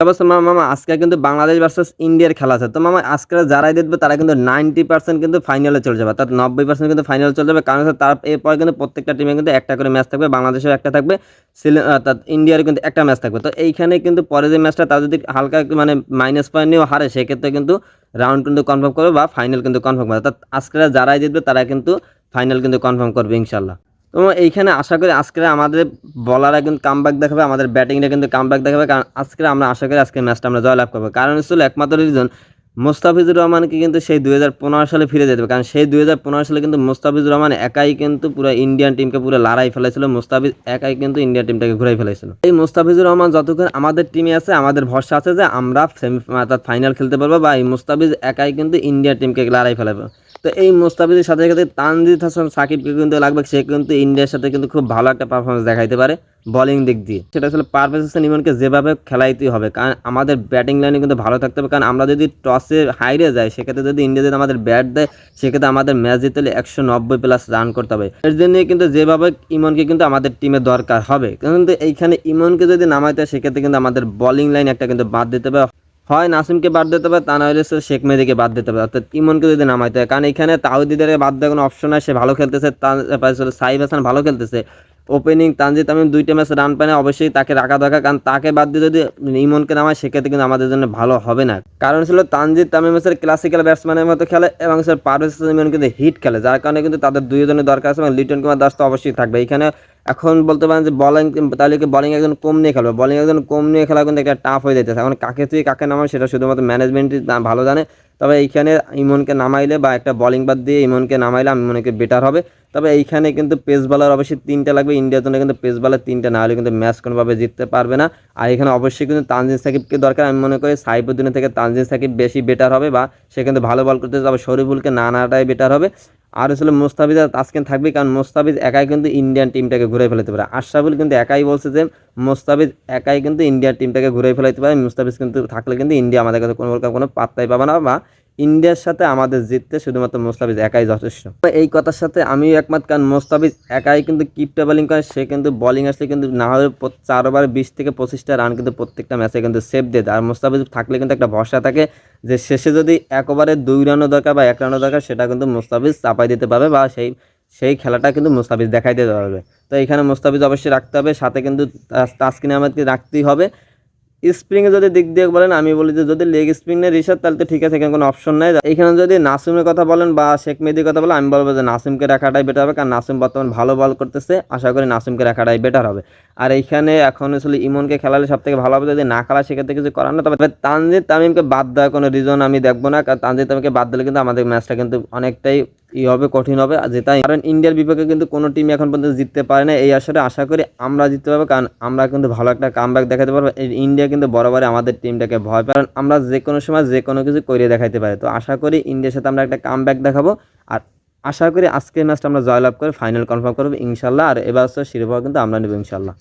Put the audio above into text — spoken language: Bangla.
মামা, আজকে কিন্তু বাংলাদেশ ভার্সেস ইন্ডিয়ার খেলা আছে। তো মামা, আজকে যারাই দেখবে তারা কিন্তু নাইনটি পার্সেন্ট কিন্তু ফাইনালে চলে যাবে, অর্থাৎ নব্বই পার্সেন্ট কিন্তু ফাইনালে চলে যাবে। কারণ তার এরপর কিন্তু প্রত্যেকটা টিমে কিন্তু একটা করে ম্যাচ থাকবে বাংলাদেশের একটা থাকবে ইন্ডিয়ার কিন্তু একটা ম্যাচ থাকবে। তো এইখানে কিন্তু পরে যে ম্যাচটা তারা যদি হালকা মানে মাইনাস পয়েন্ট নিয়েও হারে, সেক্ষেত্রে কিন্তু রাউন্ড কিন্তু কনফার্ম করবে বা ফাইনাল কিন্তু কনফার্ম করবে। অর্থাৎ আজকে যারাই জিতবে, তারা কিন্তু ফাইনাল কিন্তু কনফার্ম করবে ইনশাল্লাহ তো এইখানে আশা করি আজকে আমাদের বলাররা কিন্তু কামব্যাক দেখাবে, আমাদের ব্যাটিংটা কিন্তু কামব্যাক দেখাবে, কারণ আজকে আমরা আশা করি আজকে ম্যাচটা আমরা জয়লাভ করব। কারণ ছিল একমাত্র রিজন মোস্তাফিজুর রহমানকে কিন্তু সেই দুই হাজার পনেরো সালে ফিরে যেতে হবে, কারণ সেই দুই হাজার পনেরো সালে কিন্তু মোস্তাফিজুর রহমান একাই কিন্তু পুরো ইন্ডিয়ান টিমকে পুরো লড়াই ফেলেছিল, মোস্তাফিজ একাই কিন্তু ইন্ডিয়ান টিমটাকে ঘুরাই ফেলেছিল। এই মোস্তাফিজুর রহমান যতক্ষণ আমাদের টিমে আছে, আমাদের ভরসা আছে যে আমরা সেমি অর্থাৎ ফাইনাল খেলতে পারব বা এই মোস্তাফিজ একাই কিন্তু ইন্ডিয়ান টিমকে লড়াই ফেলাবে। তো এই মোস্তাফিজের সাথে সাথে তানজিদ হাসান সাকিবকে কিন্তু লাগবে, সে কিন্তু ইন্ডিয়ার সাথে কিন্তু খুব ভালো একটা পারফরমেন্স দেখাইতে পারে বোলিং দিক দিয়ে। সেটা আসলে পারভেজ হোসেন ইমনকে যেভাবে খেলাইতেই হবে, কারণ আমাদের ব্যাটিং লাইনে কিন্তু ভালো থাকতে হবে, কারণ আমরা যদি টসে হাইরে যাই, সেক্ষেত্রে যদি ইন্ডিয়া যদি আমাদের ব্যাট দেয়, সেক্ষেত্রে আমাদের ম্যাচ জিতে হলে একশো নব্বই প্লাস রান করতে হবে। এর জন্য কিন্তু যেভাবে ইমনকে কিন্তু আমাদের টিমে দরকার হবে। কিন্তু এইখানে ইমনকে যদি নামাইতে হয়, সেক্ষেত্রে কিন্তু আমাদের বোলিং লাইন একটা কিন্তু বাদ দিতে হবে। হয় নাসিমকে বাদ দিতে হবে, তা না হলে সে শেখ মেহেদিকে বাদ দিতে হবে। অর্থাৎ ইমনকে যদি নামাইতে হয়, কারণ এখানে তাহিদিদের বাদ দেওয়ার কোনো অপশন নাই, সে ভালো খেলতেছে তারপরে সাইব হাসান ভালো খেলতেছে। ওপেনিং তানজিদ তামিম দুইটা ম্যাচ রান পায় না অবশ্যই তাকে রাখা দরকার, কারণ তাকে বাদ দিয়ে যদি ইমনকে নামায়, সেক্ষেত্রে কিন্তু আমাদের জন্য ভালো হবে না। কারণ ছিল তানজিদ তামিম হচ্ছে ক্লাসিক্যাল ব্যাটসম্যানের মতো খেলে এবং স্যার পারভেজ ইমন কিন্তু হিট খেলে, যার কারণে কিন্তু তাদের দুইজনের দরকার আছে এবং লিটন কুমার দাস তো অবশ্যই থাকবে। এখানে এখন বলতে পারেন যে বলিং তাহলে কি বলিং একজন কম নিয়ে খেলবে? বলিং একজন কম নিয়ে খেলা কিন্তু একটা টাফ হয়ে যেতেছে। এখন কাকে তুই কাকে নামাবে সেটা শুধুমাত্র ম্যানেজমেন্টই ভালো জানে। তবে এইখানে ইমনকে নামাইলে বা একটা বলিং বাদ দিয়ে ইমনকে নামাইলে আমি মনে করি বেটার হবে। তবে এইখানে কিন্তু পেস বলার অবশ্যই তিনটা লাগবে। ইন্ডিয়ার জন্য কিন্তু পেস বলার তিনটা না হলে কিন্তু ম্যাচ কোনোভাবে জিততে পারবে না। আর এখানে অবশ্যই কিন্তু তানজিন সাকিবকে দরকার। আমি মনে করি সাইফুদ্দিনের থেকে তানজিন সাকিব বেশি বেটার হবে বা সে কিন্তু ভালো বল করতে তবে শরীফুলকে না নাটাই বেটার হবে। আর আসলে মোস্তাফিজ আর তাসকিন থাকবে, কারণ মোস্তাফিজ একাই কিন্তু ইন্ডিয়ান টিমটাকে ঘুরে ফেলাতে পারে। আশরাফুল কিন্তু একাই বলছে যে, মোস্তাফিজ একাই কিন্তু ইন্ডিয়ান টিমটাকে ঘুরে ফেলাইতে পারে। মোস্তাফিজ কিন্তু থাকলে কিন্তু ইন্ডিয়া আমাদের কাছে কোনো প্রকার কোনো পাত্তাই পাবে না বা ইন্ডিয়ার সাথে আমাদের জিততে শুধুমাত্র মোস্তাফিজ একাই যথেষ্ট। এই কথার সাথে আমি একমত, কারণ মোস্তাফিজ একাই কিন্তু কিপটা বোলিং করে, সে কিন্তু বোলিং আসলে কিন্তু না হলে চার ওভার বিশ থেকে পঁচিশটা রান কিন্তু প্রত্যেকটা ম্যাচে কিন্তু সেভ দিয়ে আর মোস্তাফিজ থাকলে কিন্তু একটা ভরসা থাকে যে শেষে যদি এক ওভারে দুই রানও দরকার বা এক রানও দরকার, সেটা কিন্তু মোস্তাফিজ চাপাই দিতে পারবে বা সেই সেই খেলাটা কিন্তু মোস্তাফিজ দেখাই দিতে পারবে। তো এখানে মোস্তাফিজ অবশ্যই রাখতে হবে, সাথে কিন্তু তাস- তাসকিন আহমেদকে রাখতেই হবে। স্প্রিংয়ে যদি দিক দিয়ে বলেন, আমি বলি যে যদি লেগ স্প্রিং নেই রিসার্চ তাহলে তো ঠিক আছে, এখানে কোনো অপশন নাই। এখানে যদি নাসিমের কথা বলেন বা শেখ মেহেদির কথা বলেন, আমি বলব যে নাসিমকে রাখাটাই বেটার হবে, কারণ নাসিম বর্তমান ভালো বল করতেছে। আশা করি নাসিমকে রাখাটাই বেটার হবে। আর এইখানে এখন আসলে ইমনকে খেলালে সব থেকে ভালো হবে যদি না খেলা, সেক্ষেত্রে কিছু করার না। তবে তানজিদ তামিমকে বাদ দেওয়ার কোনো রিজন আমি দেখব না, কারণ তানজিদ তামিমকে বাদ দিলে কিন্তু আমাদের ম্যাচটা কিন্তু অনেকটাই ই হবে কঠিন হবে। যেটা কারণ ইন্ডিয়ার বিপক্ষে কিন্তু কোনো টিম এখন পর্যন্ত জিততে পারে না এই আসরে আশা করি আমরা জিততে পারব। কারণ আমরা কিন্তু ভালো একটা কামব্যাক দেখাতে পারব। ইন্ডিয়া কিন্তু বরাবরই আমাদের টিমটাকে ভয় পায়। কারণ আমরা যে কোনো সময় যে কোনো কিছু করে দেখাইতে পারি। তো আশা করি ইন্ডিয়ার সাথে আমরা একটা কামব্যাক দেখাবো। আর আশা করি আজকের ম্যাচটা আমরা জয়লাভ করে ফাইনাল কনফার্ম করব। ইনশাল্লাহ। আর এবার শিরোপা কিন্তু আমরা নেব ইনশাল্লাহ।